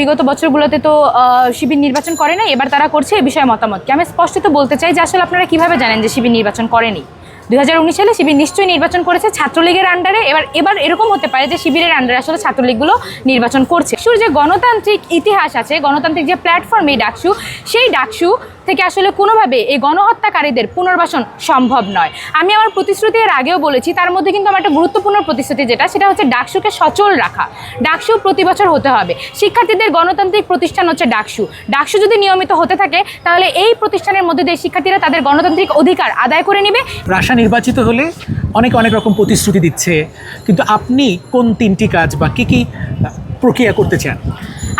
বিগত বছরগুলোতে তো শিবির নির্বাচন করে নাই, এবার তারা করছে এ বিষয়ে মতামত। কি আমি তো বলতে চাই যে আসলে আপনারা কীভাবে জানেন যে শিবির নির্বাচন করেনি? দু হাজার উনিশ সালে শিবির নিশ্চয়ই নির্বাচন করেছে ছাত্রলীগের আন্ডারে এবার এবার এরকম হতে পারে যে শিবিরের আন্ডারে আসলে ছাত্রলীগগুলো নির্বাচন করছে। ডাকসুর যে গণতান্ত্রিক ইতিহাস আছে, গণতান্ত্রিক যে প্ল্যাটফর্ম এই ডাকসু, সেই ডাকসু থেকে আসলে কোনোভাবে এই গণহত্যাকারীদের পুনর্বাসন সম্ভব নয়। আমি আমার প্রতিশ্রুতি এর আগেও বলেছি, তার মধ্যে কিন্তু আমার একটা গুরুত্বপূর্ণ প্রতিশ্রুতি যেটা, সেটা হচ্ছে ডাকসুকে সচল রাখা। ডাকসু প্রতি বছর হতে হবে। শিক্ষার্থীদের গণতান্ত্রিক প্রতিষ্ঠান হচ্ছে ডাকসু। ডাকসু যদি নিয়মিত হতে থাকে, তাহলে এই প্রতিষ্ঠানের মধ্যে দিয়ে শিক্ষার্থীরা তাদের গণতান্ত্রিক অধিকার আদায় করে নেবে। রাশা নির্বাচিত হলে অনেকে অনেক রকম প্রতিশ্রুতি দিচ্ছে। কিন্তু আপনি কোন তিনটি কাজ বা কী কী প্রক্রিয়া করতে চান?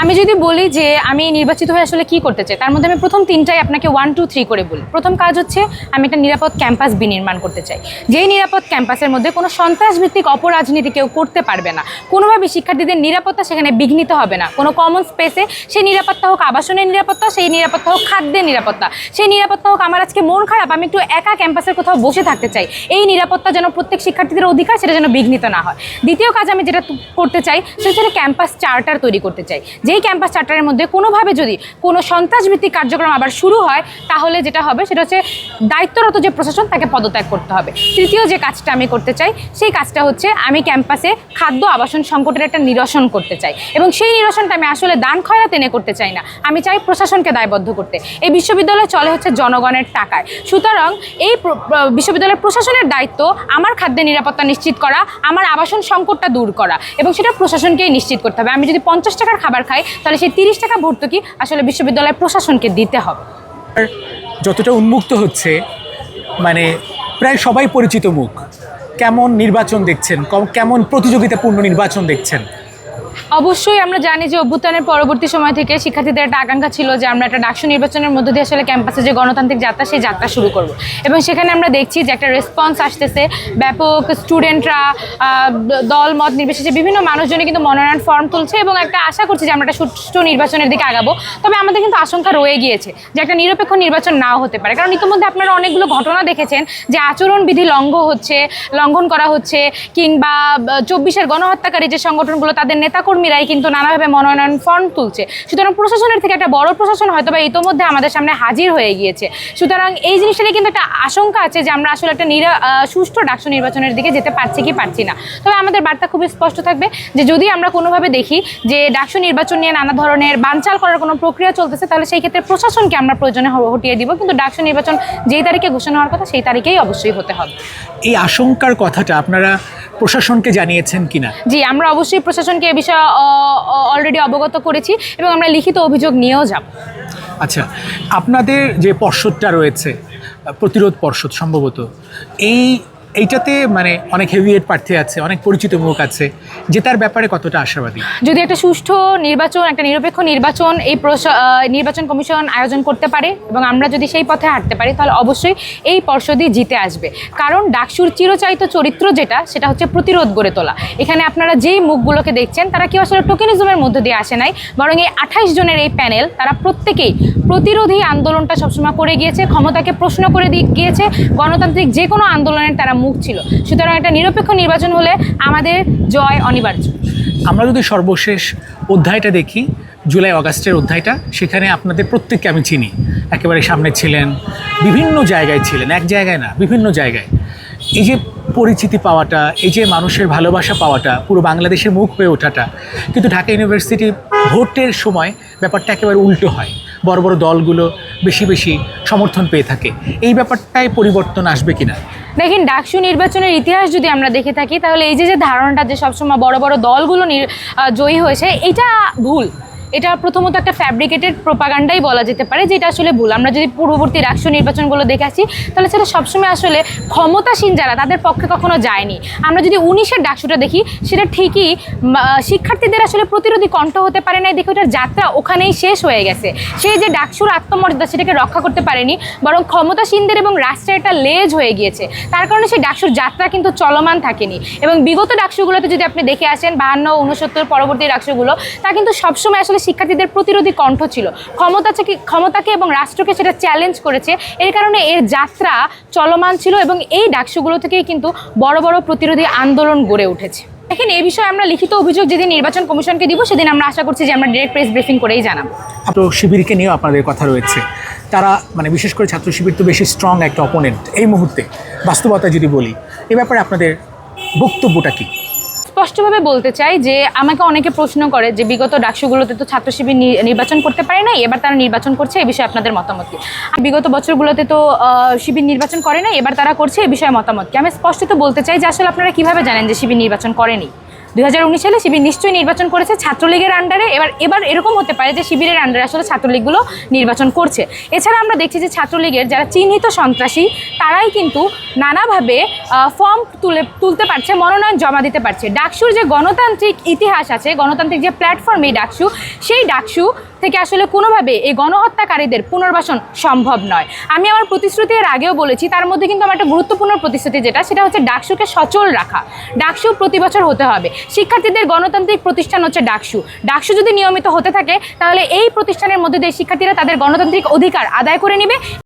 আমি যদি বলি যে আমি নির্বাচিত হয়ে আসলে কি করতে চাই, তার মধ্যে আমি প্রথম তিনটাই আপনাকে ওয়ান টু থ্রি করে বলি। প্রথম কাজ হচ্ছে আমি একটা নিরাপদ ক্যাম্পাস বিনির্মাণ করতে চাই। যেই নিরাপদ ক্যাম্পাসের মধ্যে কোনো সন্ত্রাসভিত্তিক অপরাজনীতি কেউ করতে পারবে না। কোনোভাবে শিক্ষার্থীদের নিরাপত্তা সেখানে বিঘ্নিত হবে না। কোনো কমন স্পেসে সেই নিরাপত্তা হোক আবাসনের নিরাপত্তা, সেই নিরাপত্তা হোক খাদ্যের নিরাপত্তা, সেই নিরাপত্তা হোক আমার আজকে মন খারাপ, আমি একটু একা ক্যাম্পাসের কোথাও বসে থাকতে চাই। এই নিরাপত্তা যেন প্রত্যেক শিক্ষার্থীদের অধিকার, সেটা যেন বিঘ্নিত না হয়। দ্বিতীয় কাজ আমি যেটা করতে চাই, সেটা ক্যাম্পাস চার্টার তৈরি করতে চাই। যেই ক্যাম্পাস চার্টারের মধ্যে কোনোভাবে যদি কোনো সন্ত্রাসভিত্তিক কার্যক্রম আবার শুরু হয়, তাহলে যেটা হবে সেটা হচ্ছে দায়িত্বরত যে প্রশাসন তাকে পদত্যাগ করতে হবে। তৃতীয় যে কাজটা আমি করতে চাই, সেই কাজটা হচ্ছে আমি ক্যাম্পাসে খাদ্য আবাসন সংকটের একটা নিরসন করতে চাই। এবং সেই নিরসনটা আমি আসলে দান খয়রাত এনে করতে চাই না। আমি চাই প্রশাসনকে দায়বদ্ধ করতে। এই বিশ্ববিদ্যালয় চলে হচ্ছে জনগণের টাকায়। সুতরাং এই বিশ্ববিদ্যালয়ের প্রশাসনের দায়িত্ব আমার খাদ্যের নিরাপত্তা নিশ্চিত করা, আমার আবাসন সংকটটা দূর করা। এবং সেটা প্রশাসনকেই নিশ্চিত করতে হবে। আমি যদি পঞ্চাশ টাকার খাবার খাই তাহলে সেই তিরিশ টাকা ভর্তুকি আসলে বিশ্ববিদ্যালয় প্রশাসনকে দিতে হবে। যতটা উন্মুক্ত হচ্ছে মানে প্রায় সবাই পরিচিত মুখ। কেমন নির্বাচন দেখছেন? কম- কেমন প্রতিযোগিতাপূর্ণ নির্বাচন দেখছেন? অবশ্যই আমরা জানি যে অভ্যুত্থানের পরবর্তী সময় থেকে শিক্ষার্থীদের একটা আকাঙ্ক্ষা ছিল যে আমরা একটা ডাকসু নির্বাচনের মধ্যে দিয়ে আসলে ক্যাম্পাসে যে গণতান্ত্রিক যাত্রা, সেই যাত্রা শুরু করব। এবং সেখানে আমরা দেখছি যে একটা রেসপন্স আসতেছে। ব্যাপক স্টুডেন্টরা দল, মত নির্বিশেষে বিভিন্ন মানুষজনে কিন্তু মনোনয়ন ফর্ম তুলছে এবং একটা আশা করছি যে আমরা একটা সুষ্ঠু নির্বাচনের দিকে আগাবো। তবে আমাদের কিন্তু আশঙ্কা রয়ে গিয়েছে যে একটা নিরপেক্ষ নির্বাচন নাও হতে পারে। কারণ ইতিমধ্যে আপনারা অনেকগুলো ঘটনা দেখেছেন যে আচরণবিধি লঙ্ঘ হচ্ছে, লঙ্ঘন করা হচ্ছে কিংবা চব্বিশের গণহত্যাকারী যে সংগঠনগুলো, তাদের নেতাকর্মীরাই কিন্তু নানাভাবে মনোনয়ন ফর্ম তুলছে। সুতরাং প্রশাসনের থেকে একটা বড় প্রশাসন হয়তো বা ইতোমধ্যে আমাদের সামনে হাজির হয়ে গিয়েছে। সুতরাং এই জিনিসটা কিন্তু একটা আশঙ্কা আছে যে আমরা আসলে একটা নিরা সুষ্ঠু ডাকসু নির্বাচনের দিকে যেতে পারছি কি পারছি না। তবে আমাদের বার্তা খুবই স্পষ্ট থাকবে যে যদি আমরা কোনোভাবে দেখি যে ডাকসু নির্বাচন নিয়ে নানা ধরনের বানচাল করার কোনো প্রক্রিয়া চলতেছে, তাহলে সেই ক্ষেত্রে প্রশাসনকে আমরা প্রয়োজনে হটিয়ে দিব। কিন্তু ডাকসু নির্বাচন যেই তারিখে ঘোষণা হওয়ার কথা, সেই তারিখেই অবশ্যই হতে হবে। এই আশঙ্কার কথাটা আপনারা প্রশাসনকে জানিয়েছেন কিনা? জি আমরা অবশ্যই প্রশাসনকে এ বিষয়ে অলরেডি অবগত করেছি এবং আমরা লিখিত অভিযোগ নিয়েও যাব। আচ্ছা আপনাদের যে পর্ষদটা রয়েছে প্রতিরোধ পর্ষদ সম্ভবত এই এইটাতে মানে অনেক হেভিয়েট প্রার্থী আছে, অনেক পরিচিত মুখ আছে, যে তার ব্যাপারে কতটা আশাবাদী? যদি একটা সুষ্ঠু নির্বাচন, একটা নিরপেক্ষ নির্বাচন, এই নির্বাচন কমিশন আয়োজন করতে পারে এবং আমরা যদি সেই পথে হাঁটতে পারি, তাহলে অবশ্যই এই পর্ষদই জিতে আসবে। কারণ ডাকসুর চিরচায়িত চরিত্র যেটা, সেটা হচ্ছে প্রতিরোধ গড়ে তোলা। এখানে আপনারা যেই মুখগুলোকে দেখছেন, তারা কেউ আসলে টোকেনিজমের মধ্যে দিয়ে আসে নাই, বরং এই আঠাইশ জনের এই প্যানেল তারা প্রত্যেকেই প্রতিরোধী আন্দোলনটা সবসময় করে গিয়েছে, ক্ষমতাকে প্রশ্ন করে দিয়ে গিয়েছে, গণতান্ত্রিক যে কোনো আন্দোলনের তারা মুখ ছিল। সুতরাং একটা নিরপেক্ষ নির্বাচন হলে আমাদের জয় অনিবার্য। আমরা যদি সর্বশেষ অধ্যায়টা দেখি, জুলাই, অগাস্টের অধ্যায়টা, সেখানে আপনাদের প্রত্যেককে আমি চিনি। একেবারে সামনে ছিলেন, বিভিন্ন জায়গায় ছিলেন, এক জায়গায় না, বিভিন্ন জায়গায়। এই যে পরিচিতি পাওয়াটা, এই যে মানুষের ভালোবাসা পাওয়াটা, পুরো বাংলাদেশের মুখ হয়ে ওঠাটা, কিন্তু ঢাকা ইউনিভার্সিটি ভোটের সময় ব্যাপারটা একেবারে উল্টো হয়। বড় বড় দলগুলো বেশি বেশি সমর্থন পেয়ে থাকে। এই ব্যাপারটায় পরিবর্তন আসবে কিনা? দেখেন ডাকসু নির্বাচনের ইতিহাস যদি আমরা দেখে থাকি, তাহলে এই যে যে ধারণাটা যে সবসময় বড় বড় দলগুলো জয়ী হয়েছে, এটা ভুল। এটা প্রথমত একটা ফ্যাব্রিকেটেড প্রোপাগান্ডাই বলা যেতে পারে, যেটা আসলে ভুল। আমরা যদি পূর্ববর্তী রাষ্ট্র নির্বাচনগুলো দেখে আসি, তাহলে সেটা সবসময় আসলে ক্ষমতাসীন যারা, তাদের পক্ষে কখনো যায়নি। আমরা যদি উনিশের ডাকসুটা দেখি, সেটা ঠিকই শিক্ষার্থীদের আসলে প্রতিরোধী কণ্ঠ হতে পারে নাই, দেখে ওটার যাত্রা ওখানেই শেষ হয়ে গেছে। সেই যে ডাকসুর আত্মমর্যাদা, সেটাকে রক্ষা করতে পারেনি, বরং ক্ষমতাসীনদের এবং রাষ্ট্রের একটা লেজ হয়ে গিয়েছে। তার কারণে সেই ডাকসুর যাত্রা কিন্তু চলমান থাকেনি। এবং বিগত ডাকসুগুলোতে যদি আপনি দেখে আসেন, বাহান্ন উনসত্তর পরবর্তী ডাকসুগুলো, তা কিন্তু সবসময় আসলে শিক্ষার্থীদের প্রতিরোধী কণ্ঠ ছিল। ক্ষমতাকে ক্ষমতাকে এবং রাষ্ট্রকে সেটা চ্যালেঞ্জ করেছে। এর কারণে এর যাত্রা চলমান ছিল এবং এই ডাকসুগুলো থেকেই কিন্তু বড় বড় প্রতিরোধী আন্দোলন গড়ে উঠেছে। দেখেন এই বিষয়ে আমরা লিখিত অভিযোগ যেদিন নির্বাচন কমিশনকে দিব, সেদিন আমরা আশা করছি যে আমরা ডিরেক্ট প্রেস ব্রিফিং করেই জানাব। ছাত্র শিবিরকে নিয়েও আপনাদের কথা রয়েছে। তারা মানে বিশেষ করে ছাত্র শিবির তো বেশি স্ট্রং একটা অপোনেন্ট এই মুহূর্তে বাস্তবতা যদি বলি, এ ব্যাপারে আপনাদের বক্তব্যটা কি? স্পষ্টভাবে বলতে চাই যে আমাকে অনেকে প্রশ্ন করে যে বিগত ডাকসুগুলোতে তো ছাত্র শিবির নির্বাচন করতে পারে নাই, এবার তারা নির্বাচন করছে, এ বিষয়ে আপনাদের মতামত কি? বিগত বছরগুলোতে তো শিবির নির্বাচন করে নাই, এবার তারা করছে, এ বিষয়ে মতামত কি? আমি স্পষ্টত বলতে চাই যে আসলে আপনারা কীভাবে জানেন যে শিবির নির্বাচন করেনি? দুই হাজার উনিশ সালে শিবির নিশ্চয়ই নির্বাচন করেছে ছাত্রলীগের আন্ডারে এবার এবার এরকম হতে পারে যে শিবিরের আন্ডারে আসলে ছাত্রলীগগুলো নির্বাচন করছে। এছাড়া আমরা দেখছি যে ছাত্রলীগের যারা চিহ্নিত সন্ত্রাসী, তারাই কিন্তু নানাভাবে ফর্ম তুলে, তুলতে পারছে, মনোনয়ন জমা দিতে পারছে। ডাকসুর যে গণতান্ত্রিক ইতিহাস আছে, গণতান্ত্রিক যে প্ল্যাটফর্ম এই ডাকসু, সেই ডাকসু থেকে আসলে কোনোভাবে এই গণহত্যাকারীদের পুনর্বাসন সম্ভব নয়। আমি আমার প্রতিশ্রুতি এর আগেও বলেছি, তার মধ্যে কিন্তু আমার একটা গুরুত্বপূর্ণ প্রতিশ্রুতি যেটা, সেটা হচ্ছে ডাকসুকে সচল রাখা। ডাকসু প্রতি বছর হতে হবে। শিক্ষার্থীদের গণতান্ত্রিক প্রতিষ্ঠান হচ্ছে ডাকসু। ডাকসু যদি নিয়মিত হতে থাকে, তাহলে এই প্রতিষ্ঠানের মধ্যে দিয়ে শিক্ষার্থীরা তাদের গণতান্ত্রিক অধিকার আদায় করে নেবে।